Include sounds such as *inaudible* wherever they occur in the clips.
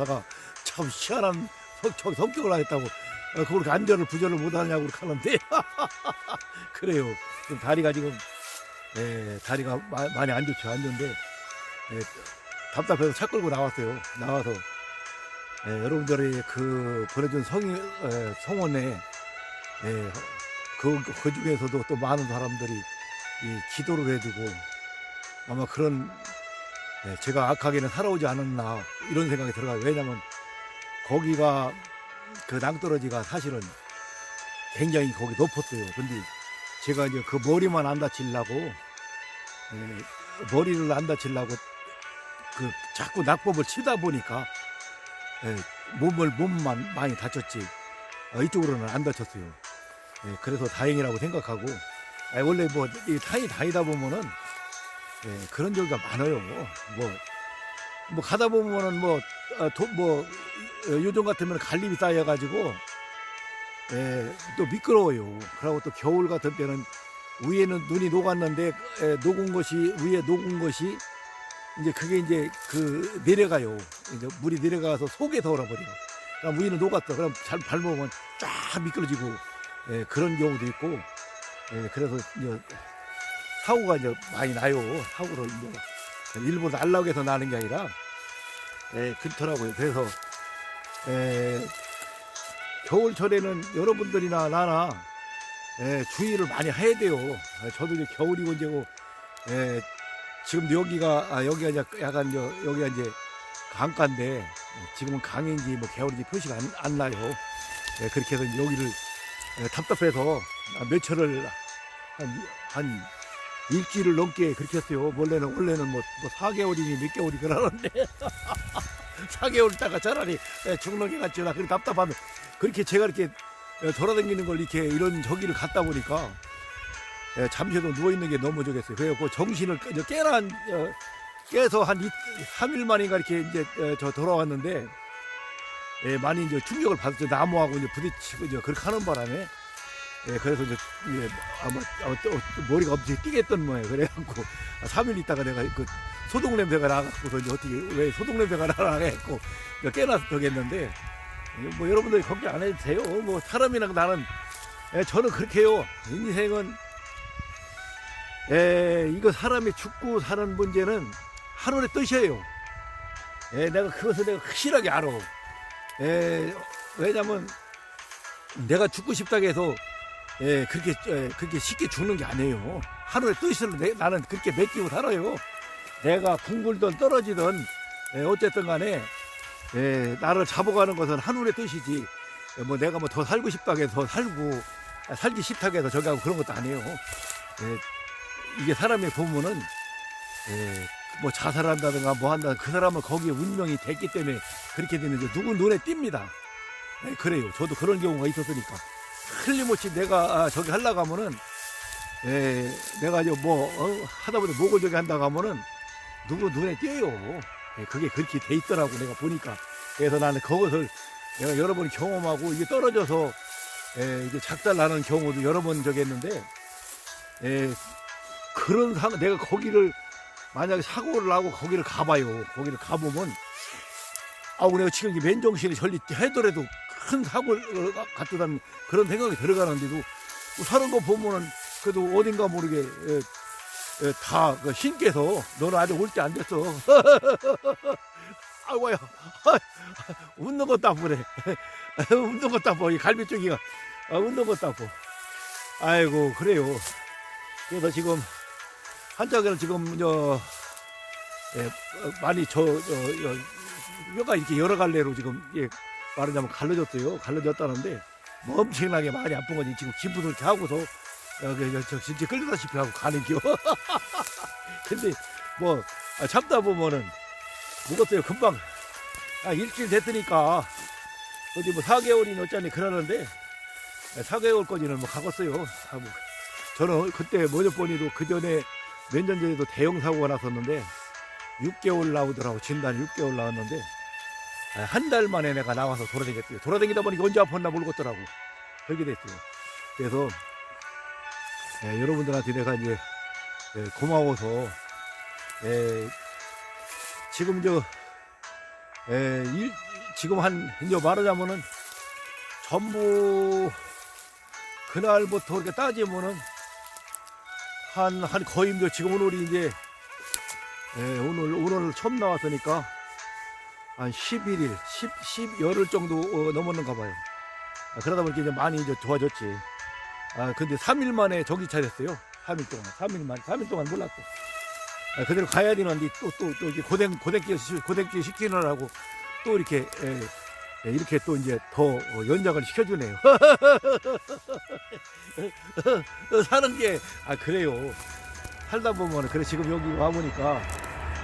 변호사가 참 성, 성격을 하겠다고 어, 그걸 안전을 부전을 못하냐고 하는데 *laughs* 그래요. 좀 다리가 지금 예, 다리가 마- 많이 안 좋죠. 안 좋은데 예, 답답해서 차 끌고 나왔어요. 나와서 예, 여러분들이 그 보내준 성이 예, 성원에 예, 그, 그 중에서도 또 많은 사람들이 이 기도를 해주고 아마 그런 예, 제가 악하게는 살아오지 않았나 이런 생각이 들어가요. 왜냐면 거기가 그 낭떠러지가 사실은 굉장히 거기 높았어요. 근데 제가 이제 그 머리만 안 다치려고 예, 머리를 안 다치려고 그 자꾸 낙법을 치다 보니까 예, 몸을 몸만 많이 다쳤지 어, 이쪽으로는 안 다쳤어요. 예, 그래서 다행이라고 생각하고 아, 원래 뭐 이 타이 다니다 보면은 예, 그런 적이 많아요. 뭐, 뭐 가다 보면은 뭐, 아, 도, 뭐, 어, 요즘 같으면 갈림이 쌓여가지고, 예, 또 미끄러워요. 그리고 또 겨울 같은 때는 위에는 눈이 녹았는데, 예, 녹은 것이, 위에 녹은 것이, 이제 그게 이제 그 내려가요. 이제 물이 내려가서 속에 덜어버려. 그럼 위는 녹았어. 그럼 잘 밟으면 쫙 미끄러지고, 예, 그런 경우도 있고, 예, 그래서 이제 사고가 이제 많이 나요. 사고로 이제 일본 안락에서 나는 게 아니라 예, 그렇더라고요. 그래서 예, 겨울철에는 여러분들이나 나나 예, 주의를 많이 해야 돼요. 예, 저도 이제 겨울이고 이제 고 예, 지금 여기가 아, 여기가 이제 약간 저 여기가 이제 강가인데 예, 지금은 강인지 뭐 겨울인지 표시가 안, 안 나요. 예, 그렇게 해서 이제 여기를 예, 답답해서 며칠을 한, 한 일주일을 넘게 그렇게 했어요. 원래는, 원래는 뭐, 뭐 4개월이니 몇 개월이 그러는데. *laughs* 4개월 있다가 차라리 예, 죽는 게 낫지. 나 그렇게 답답하면. 그렇게 제가 이렇게 예, 돌아다니는 걸 이렇게 이런 저기를 갔다 보니까 예, 잠시도 누워있는 게 너무 저겠어요. 그래갖고 정신을 깨- 이제 깨나, 한, 어, 깨서 한 2, 3일 만인가 이렇게 이제 어, 저 돌아왔는데 예, 많이 이제 충격을 받았죠. 나무하고 이제 부딪히고 이제 그렇게 하는 바람에 예, 그래서 이제 예, 아마, 아마 또 머리가 엄청 뛰겠던 모양 그래갖고 3일 있다가 내가 그 소독 냄새가 나갖고서 이제 어떻게 왜 소독 냄새가 나라 했고 깨나서 저겠는데 뭐 여러분들이 걱정 안 해도 돼요. 뭐 사람이나 나는 예, 저는 그렇게 해요. 인생은 예, 이거 사람이 죽고 사는 문제는 하늘의 뜻이에요. 예, 내가 그것을 내가 확실하게 알아. 예, 왜냐면 내가 죽고 싶다고 해서 예, 그렇게, 예, 그렇게 쉽게 죽는 게 아니에요. 하늘의 뜻으로 내, 나는 그렇게 맡기고 살아요. 내가 궁굴든 떨어지든, 예, 어쨌든 간에, 예, 나를 잡아가는 것은 하늘의 뜻이지. 예, 뭐 내가 뭐 더 살고 싶다고 해서 살고, 아, 살기 싫다고 해서 저기 하고 그런 것도 아니에요. 예, 이게 사람의 보면은, 예, 뭐 자살한다든가 뭐 한다, 그 사람은 거기에 운명이 됐기 때문에 그렇게 되는데 누구 눈에 띕니다. 예, 그래요. 저도 그런 경우가 있었으니까. 틀림없이 내가 아, 저기 하려고 하면은 에, 내가 이제 뭐 어, 하다 보니 목을 저기 한다고 하면은 누구 눈에 띄어요. 예, 그게 그렇게 돼 있더라고 내가 보니까. 그래서 나는 그것을 내가 여러 번 경험하고 이게 떨어져서 에, 이게 작달 나는 경우도 여러 번 저기 했는데 에, 그런 상 내가 거기를 만약에 사고를 나고 거기를 가봐요. 거기를 가보면 아우 내가 지금 이 맨정신에 전리 해더라도 큰 사고를 갖다다는 그런 생각이 들어가는데도 사는 거 보면은 그래도 어딘가 모르게 에, 에, 다그 신께서 너는 아직 올 때 안 됐어. *laughs* 아이고야 *laughs* 웃는 것도 안 보네. *laughs* 웃는 것도 안 보. 이 갈비 쪽이가 아, 웃는 것도 안 보. 아이고 그래요. 그래서 지금 한짝에는 지금 저 예, 어, 많이 저, 저, 저 뼈가 이렇게 여러 갈래로 지금 예, 말하자면 갈라졌어요. 갈라졌다는데 뭐 엄청나게 많이 아픈 거지. 지금 기부도 이렇게 하고서 여기 저, 저 진짜 끌려다시피 하고 가는 겨. *laughs* 근데 뭐 아, 참다 보면은 무겁어요. 금방 아, 일주일 됐으니까 어디 뭐 4개월이 넘잖니 그러는데 4개월까지는 뭐 가겠어요. 아, 뭐. 저는 그때 보니도 그 전에 몇 년 전에도 대형 사고가 났었는데 6개월 나오더라고 진단 6개월 나왔는데 한 달 만에 내가 나와서 돌아다녔어요. 돌아다니다 보니까 언제 아팠나 모르겠더라고. 그렇게 됐어요. 그래서 예, 여러분들한테 내가 이제 예, 고마워서 예, 지금 저 예, 일, 지금 한 이제 말하자면은 전부 그날부터 이렇게 따지면은 한, 한 거의 뭐 지금 오늘이 이제 예, 오늘 오늘 처음 나왔으니까 한 11일, 10, 10 열흘 정도 어, 넘었는가 봐요. 아, 그러다 보니까 이제 많이 이제 좋아졌지. 아 근데 3일 만에 전기차 됐어요. 3일 동안, 3일 만, 3일 동안 몰랐고. 아, 그대로 가야 되는데 또 또 또 이게 고생 고생길 시- 고생길 시키느라고 또 이렇게 예, 예, 이렇게 또 이제 더 어, 연장을 시켜주네요. 어, *laughs* 사는 게 아 그래요. 살다 보면 그래 지금 여기 와 보니까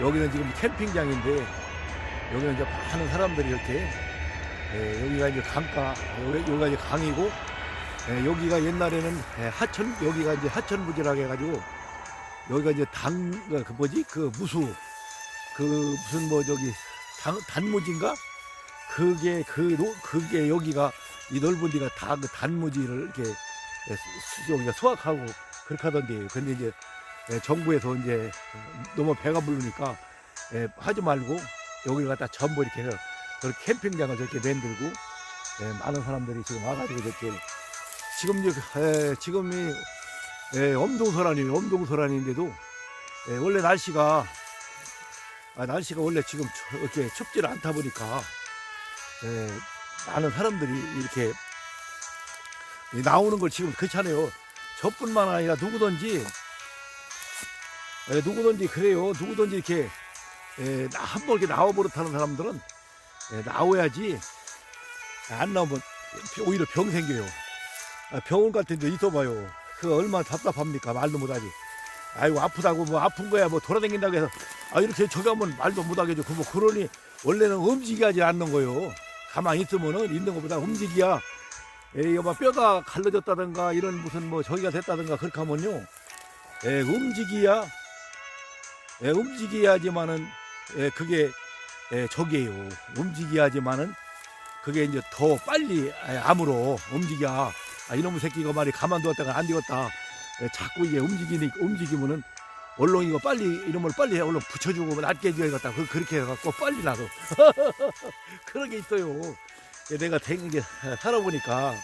여기는 지금 캠핑장인데 여기는 이제 많은 사람들이 이렇게 예, 여기가 이제 강가 여기, 여기가 이제 강이고 예, 여기가 옛날에는 예, 하천 여기가 이제 하천부지라고 해가지고 여기가 이제 당, 그, 그 뭐지? 그 무수. 그 무슨 뭐 저기 단, 단무지인가? 그게 그, 노- 그게 여기가 이 넓은 데가 다 그 단무지를 이렇게 예, 수- 수- 여기가 수확하고 그렇게 하던데요. 근데 이제 예, 정부에서 이제 너무 배가 부르니까 예, 하지 말고 여기를 갖다 전부 이렇게 해서 그 캠핑장을 저렇게 만들고 예, 많은 사람들이 지금 와가지고 저렇게 지금 예, 지금이 예, 엄동설안이에요. 엄동설안인데도 예, 원래 날씨가 아, 날씨가 원래 지금 추- 이렇게 춥지를 않다 보니까 예, 많은 사람들이 이렇게 이 나오는 걸 지금 그렇잖아요. 저뿐만 아니라 누구든지 예, 누구든지 그래요. 누구든지 이렇게 예, 한번 이렇게 나와 버릇하는 사람들은 예, 나와야지 안 나오면 오히려 병 생겨요. 아, 병원 같은 데 있어봐요. 그 얼마나 답답합니까? 말도 못하지. 아이고 아프다고 뭐 아픈 거야 뭐 돌아다닌다고 해서 아 이렇게 저기 하면 말도 못하겠죠. 그뭐 그러니 원래는 움직이지 않는 거요. 가만히 있으면은 있는 것보다 움직이야. 에이 뭐 뼈가 갈라졌다든가 이런 무슨 뭐 저기가 됐다든가 그렇게 하면요. 에 움직이야. 에 움직여야지만은 에 그게 에 저기예요. 움직여야지만은 그게 이제 더 빨리 암으로 움직여. 아, 이놈의 새끼가 말이 가만두었다가 안 되었다. 에, 자꾸 이게 움직이니 움직이면은 얼른 이거 빨리 이놈을 빨리 해, 얼른 붙여주고 낫게 해줘야겠다. 그, 그렇게 해갖고 빨리 나도 *laughs* 그런 게 있어요. 에, 내가 댕, 게 살아보니까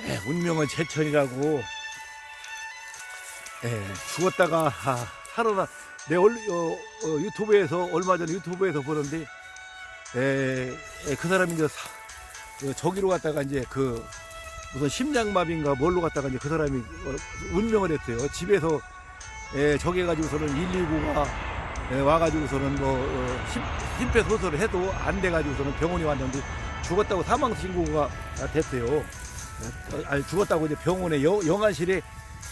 에, 운명은 제천이라고 에, 죽었다가 아, 살아나 내 얼, 어, 어, 유튜브에서 얼마 전에 유튜브에서 보는데 에, 에, 그 사람이 이제 사- 그 저기로 갔다가 이제 그 무슨 심장마비인가 뭘로 갔다가 이제 그 사람이 어, 운명을 했대요. 집에서 에, 저기 해가지고서는 119가 에, 와가지고서는 뭐 어, 심, 심폐소설을 해도 안 돼가지고서는 병원에 왔는데 죽었다고 사망 신고가 됐대요. 어, 아니 죽었다고 이제 병원에 영, 영안실에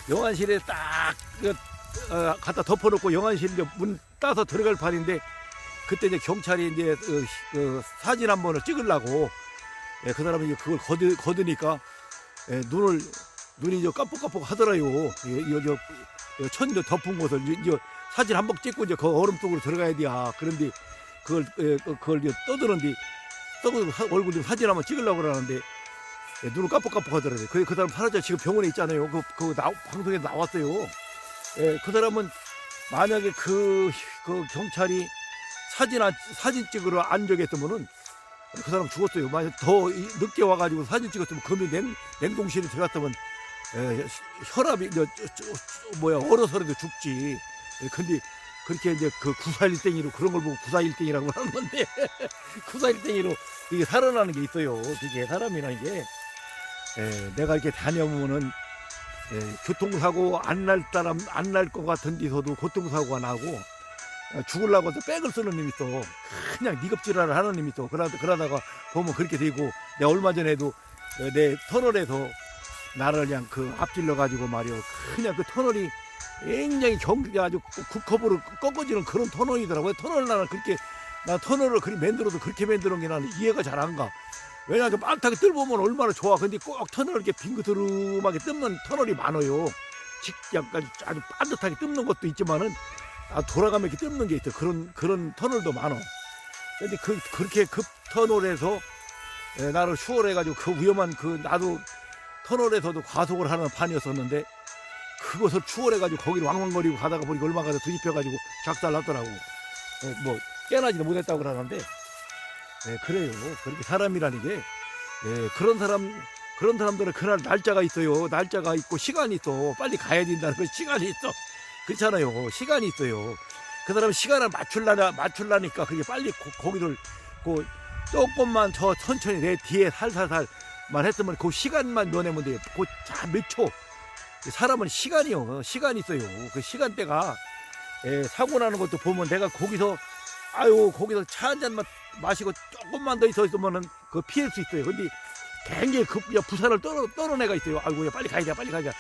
영안실에 딱 그, 어, 갖다 덮어놓고 영안실 이제 문 따서 들어갈 판인데 그때 이제 경찰이 이제 어, 그 사진 한 번을 찍으려고 예, 그 사람이 그걸 거드, 거드니까 예, 눈을 눈이 이제 깜빡깜빡 하더라요. 이, 이, 저, 이 천도 덮은 곳을 이제 사진 한 번 찍고 이제 그 얼음 속으로 들어가야 돼야. 그런데 그걸 예, 그- 그걸 이제 떠드는데 떠고 얼굴 좀 사진 한번 찍으려고 그러는데 예, 눈을 깜빡깜빡 하더라고요. 그, 그 사람 사라져 지금 병원에 있잖아요. 그, 그 나, 방송에 나왔어요. 예, 그 사람은 만약에 그, 그 경찰이 사진, 안- 사진 찍으러 안 적했으면은 그 사람 죽었어요. 만약 더 이- 늦게 와가지고 사진 찍었으면 금이 냉, 냉동실에 들어갔다면 에, 혈압이 저, 저, 저, 뭐야 얼어서라도 죽지. 에, 근데 그렇게 이제 그 구사일땡이로 그런 걸 보고 구사일땡이라고 하는 건데 *laughs* 구사일땡이로 이게 살아나는 게 있어요. 그게 사람이라는 게 에, 내가 이렇게 다녀보면은 에, 교통사고 안 날 사람 안 날 것 같은 데서도 교통사고가 나고 어, 죽으려고 해서 백을 쓰는 놈이 있어. 그냥 니급질환을 하는 놈이 있어. 그러다, 그러다가 보면 그렇게 되고, 내가 얼마 전에도 어, 내 터널에서 나를 그냥 그 앞질러 가지고 말이야. 그냥 그 터널이 굉장히 경, 아주 국컵으로 꺾어지는 그런 터널이더라고요. 터널 나는 그렇게, 나 터널을 그리 만들어도 그렇게 만드는 게 나는 이해가 잘 안 가. 왜냐하면 빤하게 뜰보면 얼마나 좋아. 근데 꼭 터널을 이렇게 빙그드름하게 뜯는 터널이 많아요. 직, 약간 아주 반듯하게 뜯는 것도 있지만은 아, 돌아가면 이렇게 뜯는 게 있어. 그런, 그런 터널도 많아. 근데 그, 그렇게 급 터널에서 에, 나를 추월해가지고 그 위험한 그, 나도 터널에서도 과속을 하는 판이었었는데 그것을 추월해가지고 거기를 왕왕거리고 가다가 보니까 얼마 가서 뒤집혀가지고 작살 났더라고. 에, 뭐, 깨나지도 못했다고 그러는데 예, 그래요. 그렇게 사람이라는 게 예, 그런 사람 그런 사람들은 그날 날짜가 있어요. 날짜가 있고 시간이 있어. 빨리 가야 된다는 그 시간이 있어. 그렇잖아요. 시간이 있어요. 그 사람 시간을 맞출라냐 맞출라니까 그게 빨리 고, 거기를 그 조금만 저 천천히 내 뒤에 살살살만 했으면 그 시간만 면하면 돼요. 그자몇 초. 사람은 시간이요. 시간이 있어요. 그 시간대가 예, 사고 나는 것도 보면 내가 거기서 아유 거기서 차 한 잔만 마시고 조금만 더 있어 있으면은 그 피할 수 있어요. 근데 굉장히 급 야, 부산을 떨어 떨어내가 있어요. 아이고 야, 빨리 가야 돼, 빨리 가야 돼. 야,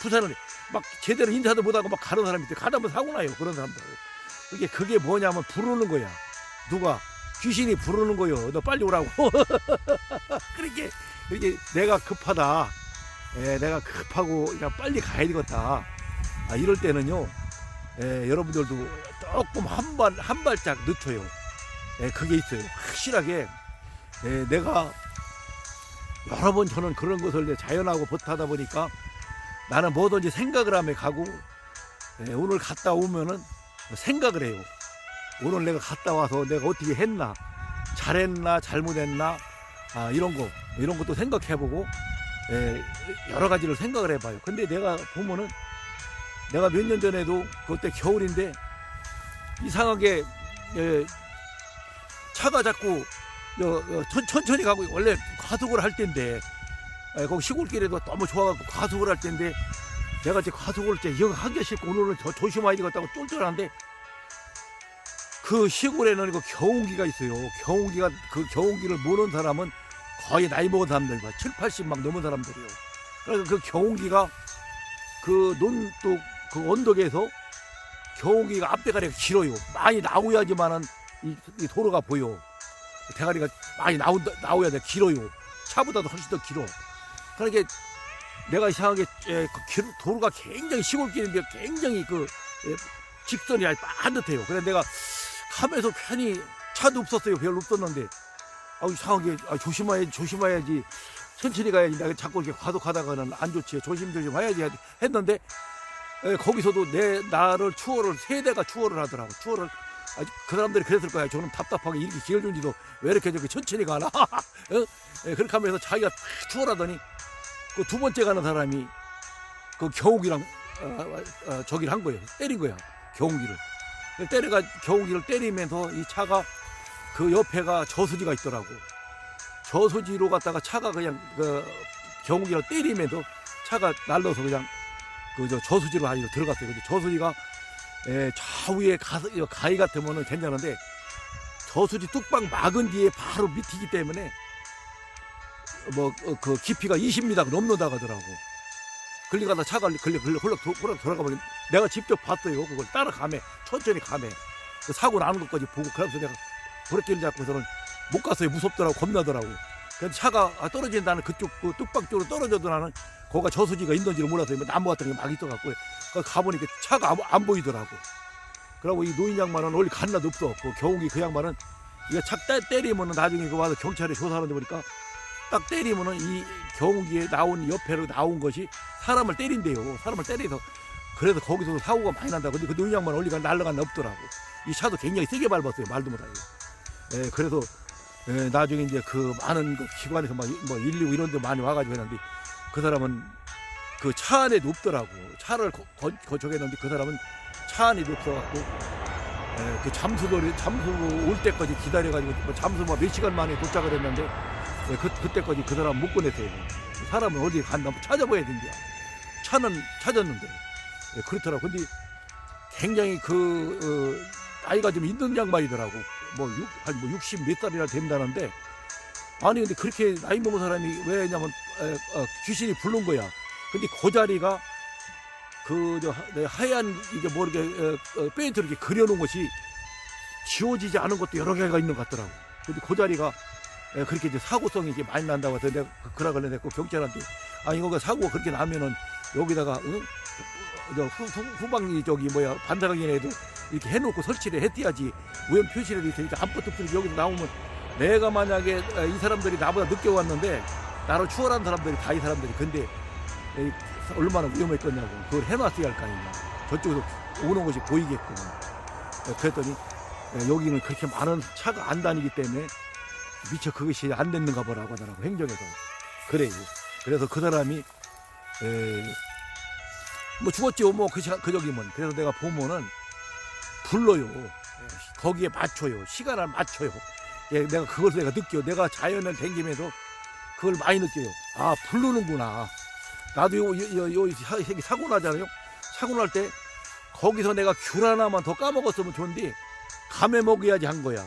부산을 막 제대로 인사도 못하고 막 가는 사람이 있어요. 가다 보면 사고 나요. 그런 사람들. 그게 그게 뭐냐면 부르는 거야. 누가 귀신이 부르는 거요. 너 빨리 오라고. *laughs* 그렇게 이렇게 내가 급하다. 예, 내가 급하고 그냥 빨리 가야 되겠다. 아, 이럴 때는요. 예, 여러분들도 조금 한 발, 한 발짝 늦춰요. 예, 그게 있어요. 확실하게, 예, 내가 여러 번 저는 그런 것을 자연하고 버타다 보니까 나는 뭐든지 생각을 하며 가고, 예, 오늘 갔다 오면은 생각을 해요. 오늘 내가 갔다 와서 내가 어떻게 했나, 잘했나, 잘못했나, 아, 이런 거, 이런 것도 생각해보고, 예, 여러 가지를 생각을 해봐요. 근데 내가 보면은 내가 몇 년 전에도 그때 겨울인데 이상하게 예, 차가 자꾸 여- 여, 천, 천천히 가고 원래 과속을 할 때인데 예, 거기 시골길에도 너무 좋아갖고 과속을 할 때인데 내가 이제 과속을 이제 여기 하기 싫고 오늘은 저 조심해야 되겠다고 쫄쫄하는데 그 시골에는 그 경운기가 있어요. 경운기가 그 경운기를 모르는 사람은 거의 나이 먹은 사람들, 막 7, 80 막 넘은 사람들이요. 그래서 그 경운기가 그 논도 그 언덕에서 경운기가 앞대가리가 길어요. 많이 나오야지만은 이, 이 도로가 보여. 대가리가 많이 나온다, 나오야 돼. 길어요. 차보다도 훨씬 더 길어. 그러니까 내가 이상하게 에, 그 길- 도로가 굉장히 시골길인데 굉장히 그 에, 직선이 아주 반듯해요. 그래서 내가 가면서 괜히 차도 없었어요. 별로 없었는데 아 이상하게 아, 조심해야지 조심해야지 천천히 가야지 내가 자꾸 이렇게 과속하다가는 안 좋지 조심조심 해야지 했는데 에, 거기서도 내 나를 추월을 세 대가 추월을 하더라고 추월을 아, 그 사람들이 그랬을 거야 저는 답답하게 이렇게 길을 준지도 왜 이렇게 저렇게 천천히 가나 *laughs* 어? 에, 그렇게 하면서 자기가 탁 추월하더니 그 두 번째 가는 사람이 그 경욱이랑 어, 어, 저기를 한 거예요 때린 거야 경욱이를 때려가 경욱이를 때리면서 이 차가 그 옆에가 저수지가 있더라고. 저수지로 갔다가 차가 그냥 그 경욱이를 때리면서 차가 날라서 그냥 그 저 저수지로 아니로 들어갔어요. 근데 저수지가 에, 좌우에 가, 가위 같으면은 괜찮은데 저수지 뚝방 막은 뒤에 바로 밑이기 때문에 뭐 그 깊이가 20m 넘는다 하더라고. 걸리가다 차가 걸려 걸려 걸려 돌아가 버린 내가 직접 봤어요. 그걸 따라가매 천천히 가매 그 사고 나는 것까지 보고 그러면서 내가 브레이크를 잡고서는 못 갔어요. 무섭더라고, 겁나더라고. 그래서 차가 아, 떨어진다는 그쪽 그 뚝방 쪽으로 떨어져도 나는 거기가 저수지가 있는지를 몰라서 나무 같은 게 막 있어갖고 그 가보니까 차가 안, 안 보이더라고. 그러고 이 노인 양반은 원래 간나도 없어. 그 경욱이 그 양반은 이거 착 때, 때리면은 나중에 그 와서 경찰에 조사하는데 보니까 딱 때리면은 이 경욱이에 나온 옆에로 나온 것이 사람을 때린대요. 사람을 때려서 그래서 거기서 사고가 많이 난다. 근데 그 노인 양반 원리가 날라간 없더라고. 이 차도 굉장히 세게 밟았어요. 말도 못하게. 예, 그래서 예, 나중에 이제 그 많은 그 기관에서 막 뭐 119 이런 데 많이 와가지고 했는데 그 사람은 그 차 안에도 없더라고. 차를 거쳐했는데 그 사람은 차 안에도 없어갖고 예, 그 잠수돌이 잠수 올 때까지 기다려가지고 뭐 잠수 뭐몇 시간 만에 도착을 했는데 예, 그, 그때까지 그 사람 못 보냈어요. 사람은 어디 갔나 뭐 찾아봐야 된대요. 차는 찾았는데 예, 그렇더라고. 근데 굉장히 그 어, 나이가 좀 있는 양반이더라고. 뭐, 육, 한뭐 60 몇 살이나 된다는데, 아니, 근데 그렇게 나이 먹은 사람이 왜냐면, 에, 어, 귀신이 부른 거야. 근데 그 자리가, 그, 네, 하얀, 이게 뭐 이렇게, 어, 어, 페인트로 이렇게 그려놓은 것이 지워지지 않은 것도 여러 개가 있는 것 같더라고. 근데 그 자리가, 에, 그렇게 이제 사고성이 이게 많이 난다고 해서 내가 그- 그러길래 내가 그 경찰한테, 아, 이거 사고가 그렇게 나면은 여기다가, 응? 저 후방이 저기 뭐야, 반사각인에도 이렇게 해놓고 설치를 했대야지 우연 표시를 이렇게 아무것도 없이 여기서 나오면 내가 만약에 어, 이 사람들이 나보다 늦게 왔는데 나를 추월한 사람들이 다 이 사람들이. 근데 에, 얼마나 위험했겠냐고. 그걸 해놨어야 할 거 아니냐 저쪽에서 오는 것이 보이게끔 에, 그랬더니 에, 여기는 그렇게 많은 차가 안 다니기 때문에 미처 그것이 안 됐는가 보라고 하더라고 행정에서. 그래요. 그래서 그 사람이 에, 뭐 죽었지요 뭐그 그 저기면. 그래서 내가 보면은 불러요. 거기에 맞춰요. 시간을 맞춰요. 예, 내가 그걸 내가 느껴 내가 자연을 댕기면서 그걸 많이 느껴요. 아 부르는구나. 나도 요, 요, 요, 요 사- 사- 사고 나잖아요. 사고 날 때 거기서 내가 귤 하나만 더 까먹었으면 좋은데 감에 먹여야지 한 거야